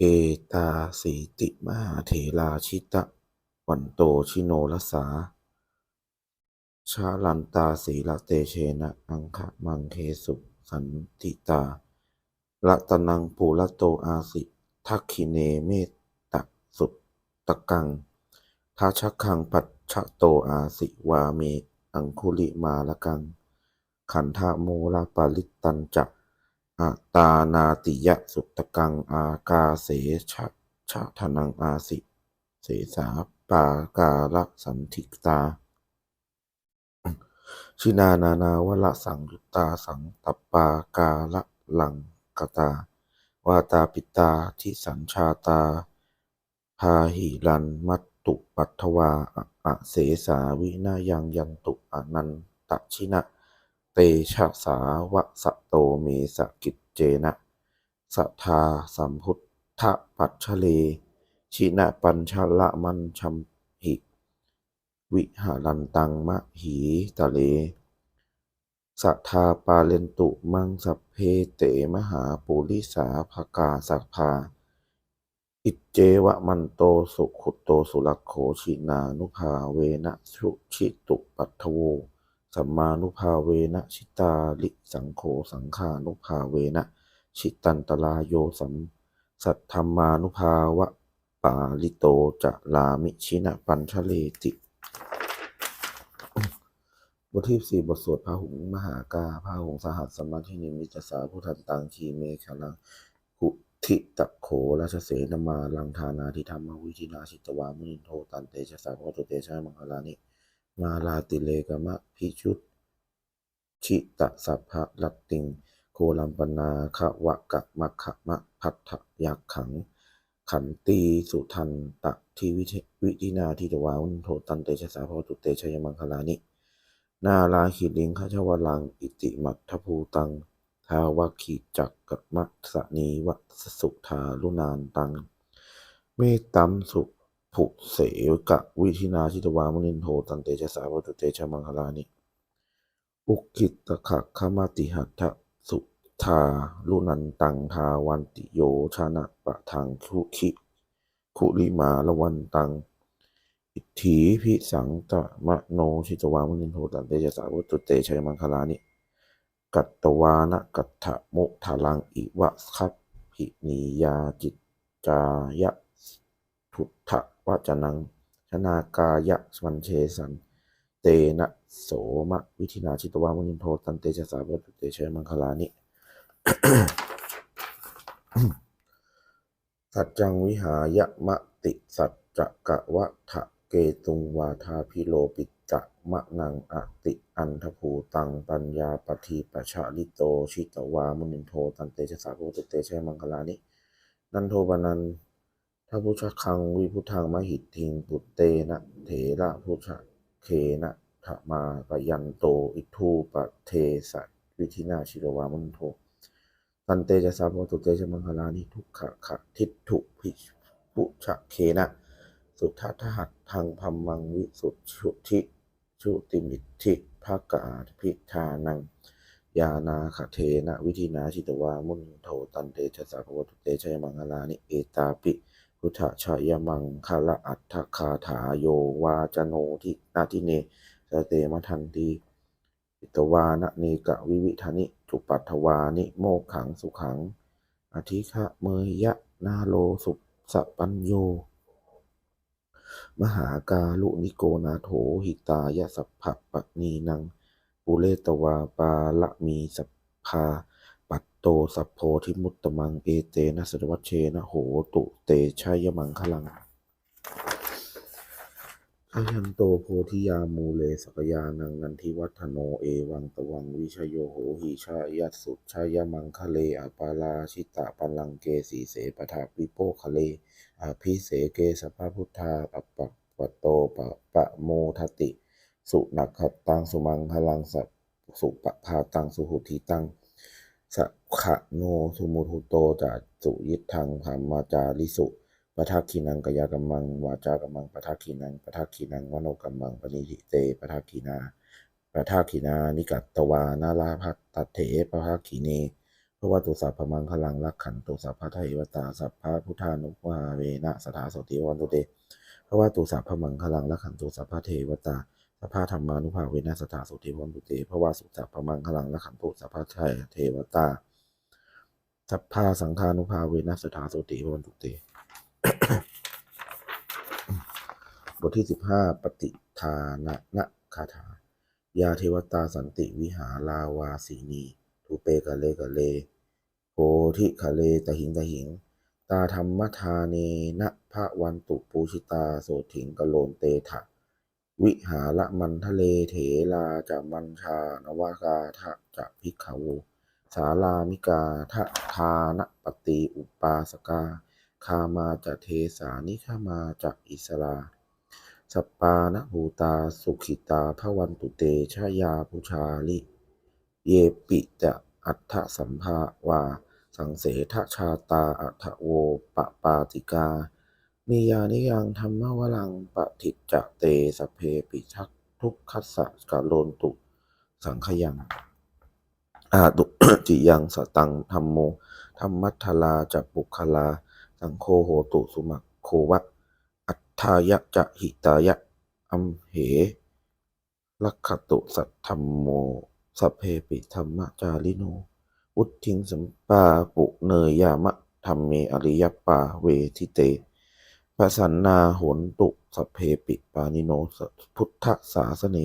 เอตาสีติมหาเถราชิตะวันโตชิโนรสา ชาลันตาสีละเตเชนะอังคะมังเคสุสันติตาละตนังปูละโตอาสิทักขิเนเมตตะสุตตะกังทัชคังปัจฉโตอาสิวาเม อังคุลิมาละกัง ขันธโมลปาลิตตันจะ อาตานาติยะสุตตะกังอากาเสชะชะทนังอาสิ เสสาปากาละสันทิกตา ชินานานาวละสังยุตตาสังตปากาละลังกตาวาตาปิตาทิสัญชาตาพาหิรันมัตตุปัทวาอะอะเสสาวินายังยันตุอนันตชินะ เตชะสาวะสะโตเมสกิจเจนะสัทธาสัมพุทธปัจฉเล ชินะปัญชละมันชัมหิ วิหารันตังมะหีตะเลสัทธาปาเลนตุมังสัพเพเตมหาปุริสาภกาสัพพา อิจเจวะมันโตสุขุตโตสุรักโขชินานุภาเวนะชุชิตุปัทโว สัมมานุภาเวนะชิตาลิสังโฆสังฆานุภาเวนะชิตันตราโยสัมสัทธรรมานุภาวะปาลิโตจะลามิชินะปัญชเลติบทที่สี่บทสวดพระหุงมหากาพระหุงสหัสสมมาทินิมิจสาพุทธันตังคีเมฆลังหุทิตะโขราชเสนมาลังธานาทิธรรมวิธินาชิตวามุนินโทตันเตชะสาพตุเตชะมังคลานิ มาลาติเลกมะพิชุตชิตะสัพพะลัตติง โคลัมปนาคะวะกะมะขะมะพัทธยักขัง ขันตีสุทันตะทีวิทวิธินาทิตวาวุนโทตันเตชะสาพตุเตชะยมังคลานิ นาลาหิลิงขชวลัง อิติมัทภูตัง ทาวขีจักกะมัสนีวะสุทาลุนานตัง เมตตัมสุ ภุเสวกะวิธินาชิตวามุนินโทตันเตชะสาวตุเตชะมังคลานิ อุกิตตะขะขมาติหัตถะสุทาลุนันตังทาวันติโยชนะปะทังคุคิคุลิมาละวันตัง อิทธิพิสังตะมะโนชิตวามุนินโทตันเตชะสาวตุเตชะมังคลานิ กัตตวานะกัตถะมุทาลังอิวะคัพพินียาจิตจายะ ทุตถะวจนัง ชนากายะมันเชสัน เตนะโสมะวิธินาชิตวามุนินโทตันเตชะสาวตุเตชะมังคลานิสัจจังวิหายะมะติสัจจะกะวะทะเกตุงวาทาพิโลปิจะมะนังอติอันทภูตังปัญญาปทีปชาลิโตชิตวามุนินโทตันเตชะสาวัตุเตชะมังคลานินันโทปนัน ทพุชคังวิพุทังมหิตทิงปุตเตนะเถระพุชเคนะธมาปยันโตอิทูปะเทสะวิธินาชิรวามุนโทตันเตจะสาพตุเตชะมังคลานิทุกขะขะทิฏฐุพิปุชะเคนะ สุทัทหัตทังพัมมังวิสุทชุทิชุติมิทิภากาพิธานัง ยานาคเทนะ วิธีนาชิตวามุนโทตันเตชะสาพตุเตชะมังคลานิเอตาปิ พุทธชายมังคละอัตถคาถาโยวาจโนทินาทิเนสเตมทันตีอิตวานะเนกะวิวิธานิ จุปัตวานิโมกขังสุขัง อธิฆะเมยยะนาโลสุสะปัญโย มหาการุนิโกนาโถหิตายะสัพพะปะนีนัง ปุเรตวาปาละมีสัพพา ตโตสัพโพธิมุตตมังเอเตนะสรวัชเชนะโหตุเตชัยมังคลังชยันโตโพธิยามูเลสกยานังนันทิวัฒโนเอวังตวังวิชโยโหหิชายัสสุชายมังคะเลอปาลาชิตะปัลลังเกสีเสปทาปิโปคะเลอภิเสเกสภาพุทธาอัปปะปะโตปะปะโมทติ สุนักขตังสุมังคลังสัสุปะพาตังสุหุทิตัง สขะโนสุมุทุโตจะสุยิทังธรรมาจาริสุปทักขินังกายกัมมังวาจากัมมังปทักขินังปทักขินังวโนกัมมังปณิทิเตปทักขินาปทักขินานิกัตตวานาลาภัตตเถปทักขิเนโพระวัตุสัพพมังคลังรักขันตุสัพพะไทยวตาสัพพะพุทธานุภาเวนะสถาสติวันตุเตพระวัตุสัพพมังคลังรักขันตุสัพพะเทวตา สัพพะธรรมานุภาเวนะสถาโสติวันตุเตพระวัตุสัพพมังคลังรักขันตุสัพพะไทยเทวตาสัพพะสังฆานุภาเวนะสถาโสติวันตุเต บทที่สิบห้าปฏิทานะนะคาถา ยาเทวตาสันติวิหาลาวาสีนีทูเปกะเลกะเลโพธิคะเลตะหิงตะหิง ตาธรรมทาเนนะพระวันตุปูชิตาโสถิงกะโลนเตถะ วิหาละมันทะเลเถลาจะมัญชานวากาทะจะพิกขาวสาลามิกาทะทานปฏิอุปาสกา คามาจะเทสานิขามาจะอิสลาสปปานะภูตาสุขิตาพระวันตุเตชยาพุชาลิ เยปิจะอัฏฐสัมภาวา สังเสทชาตาอัฏฐโวปปาติกา นิยานิยังธรรมวลังปฏิจจเตสเพปิชักทุกขัสสะกะโลนตุสังขยังอาตุจิยังสตังธรรมโมธรรมัทลาจะปุคลา สังโฆโหตุสุมัคโควะ อัฏฐายะจะหิตายะ อัมเหลักขตุสัทธรรมโมสเพปิธรรมจาริโนอุทิงสัมปาปุเนยยามะธรรมเมอริยปาเวทิเต ปสันนาโหนตุสเพปิปานิโนสพุทธศาสเน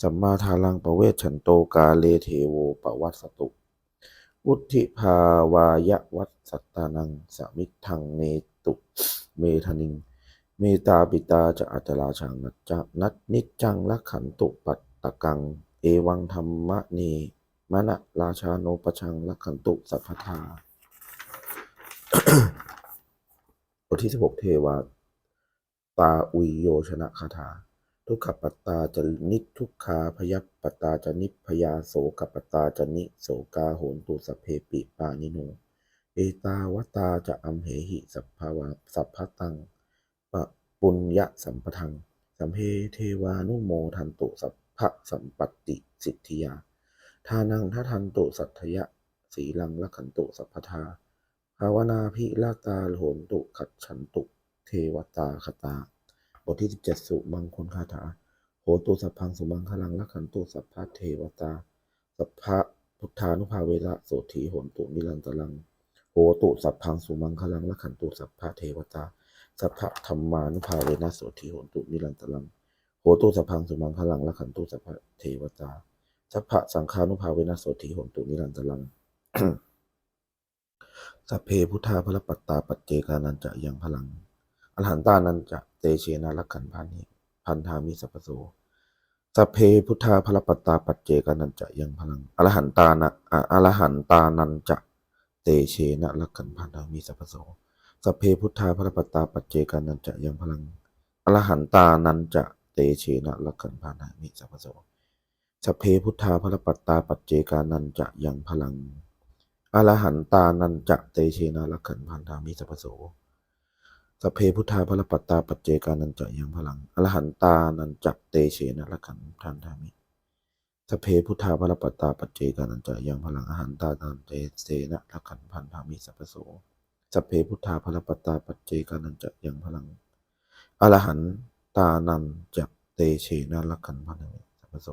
สัมมาทาลังประเวชฉันโตกาเลเทโวปวัสสตุวุธิภาวายะวัตสัตตานังสมิทังเนตุเมธนิง เมตาปิตาจะอัตราชังนัจจนัตนิจจังละขันตุปัตตะกัง เอวังธรรมะเนมะนะราชาโนปชังละขันตุสัพพทา บทที่สิบหกเทวาตาอุยโยชนะคาถา ทุกขปัตตาจะนิทุกขาพยัปปตาจะนิพยาโสกปตาจะนิโสกาโหนตุสเพปิปานิโน เอตาวตาจะอัมเหหิสัพพาวาสัพพตังปะปุญญสัมปทัง สัมเพเทวานุโมทันตุสัพพะสัมปติสิทธิยาทานังทัทันตุสัทธยะสีลังละขันตุสัพพทา ภาวนาพิลาตาโหนตุขัดฉันตุ เทวตาคตา บทที่สิบเจ็ดสุมังคลคาถา โหตุสัพพังสุมังคลังละขันตุสัพพะเทวตา สัพพะพุทธานุภาเวระโสถีโหนตุนิรันตรัง โหตุสัพพังสุมังคลังละขันตุสัพพะเทวตา สัพพะธรรมานุภาเวนะโสถีโหนตุนิรันตรัง โหตุสัพพังสุมังคลังละขันตุสัพพะเทวตา สัพพะสังฆานุภาเวนะโสถีโหนตุนิรันตรัง สัพเพพุทธาพระปัตตาปัจเจกานันจะยังพลัง อรหันตานันจะเตเชนะลักขันพันนิพันธามิสัพพโสสัพเพพุทธาพระปัตตาปัจเจกานันจะยังพลัง อรหันตานะอรหันตานันจะเตเชนะลักขันพันธามิสัพพโสสัพเพพุทธาพระปัตตาปัจเจกานันจะยังพลัง อรหันตานันจะเตเชนะลักขันพันธามิสัพพโสสัพเพพุทธาพระปัตตาปัจเจกานันจะยังพลัง อรหันตานันจะเตเชนะลักขันพันธามิสัพโสสเพพุทธาพระปัตตาปัจเจกานันจะยังพลังอรหันตานันจะเตเชนะลักขันพันธามิสัพเพพุทธาพระปัตตาปัจเจกานันจะยังพลังอรหันตานันเตเสนะลักขันพันธามิสัพโสสเพพุทธาพระปัตตาปัจเจกานันจะยังพลังอรหันตานันจะเตเชนะลักขันพันธามิสัพโส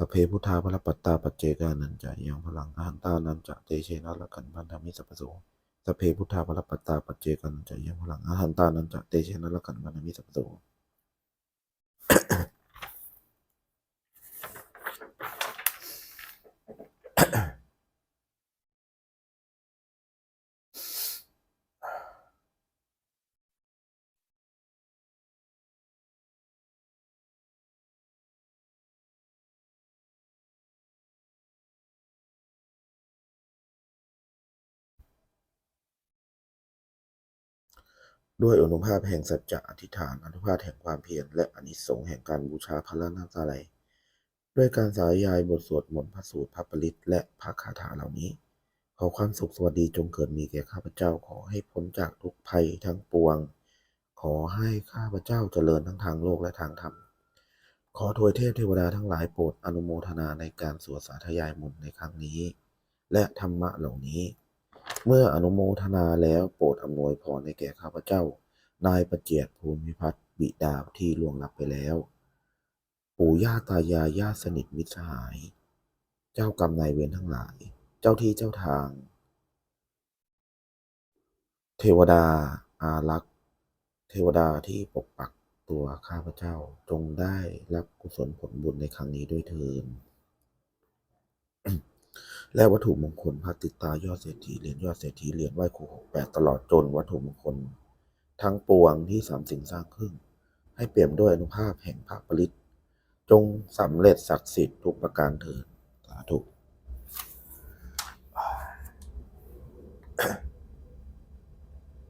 สเพพุทธาพระปัตตาปัจเจกานันจะยังพลังอาหันตานันจะเตเชนะละกันพันธมิสัพพโสสเพพุทธาพระปัตตาปัจเจกานันจะยังพลังอาหันตานันจะเตเชนะละกันพันธมิสัพพโส ด้วยอนุภาพแห่งสัจจะอธิษฐานอนุภาพแห่งความเพียรและอนิสงส์แห่งการบูชาพระรัตนตรัยด้วยการสายายบทสวดมนต์พระสูตรพระปริตและพระคาถาเหล่านี้ ขอความสุขสวัสดีจงเกิดมีแก่ข้าพเจ้าขอให้พ้นจากทุกภัยทั้งปวง ขอให้ข้าพเจ้าเจริญทั้งทางโลกและทางธรรมขอทวยเทพเทวดาทั้งหลายโปรดอนุโมทนาในการสวดสาธยายมนต์ในครั้งนี้ และธรรมะเหล่านี้ เมื่ออนุโมทนาแล้วโปรดอำนวยพรให้แก่ข้าพเจ้า นายประเจียดภูมิพัฒน์บิดาที่ล่วงลับไปแล้ว ปู่ย่าตายายญาติสนิทมิตรสหาย เจ้ากรรมนายเวรทั้งหลาย เจ้าที่เจ้าทาง เทวดา อารักษ์ เทวดาที่ปกปักตัวข้าพเจ้าจงได้รับกุศลผลบุญในครั้งนี้ด้วยเถิด และวัตถุมงคลพระติดตายอดเศรษฐีเหรียญยอดเศรษฐีเหรียญไหว้ครูหกแปดตลอดจนวัตถุมงคล ทั้งปวงที่สามสิ่งสร้างขึ้น ให้เปี่ยมด้วยอนุภาพแห่งพระปริตจงสำเร็จศักดิ์สิทธิ์ทุกประการเถิดสาธุ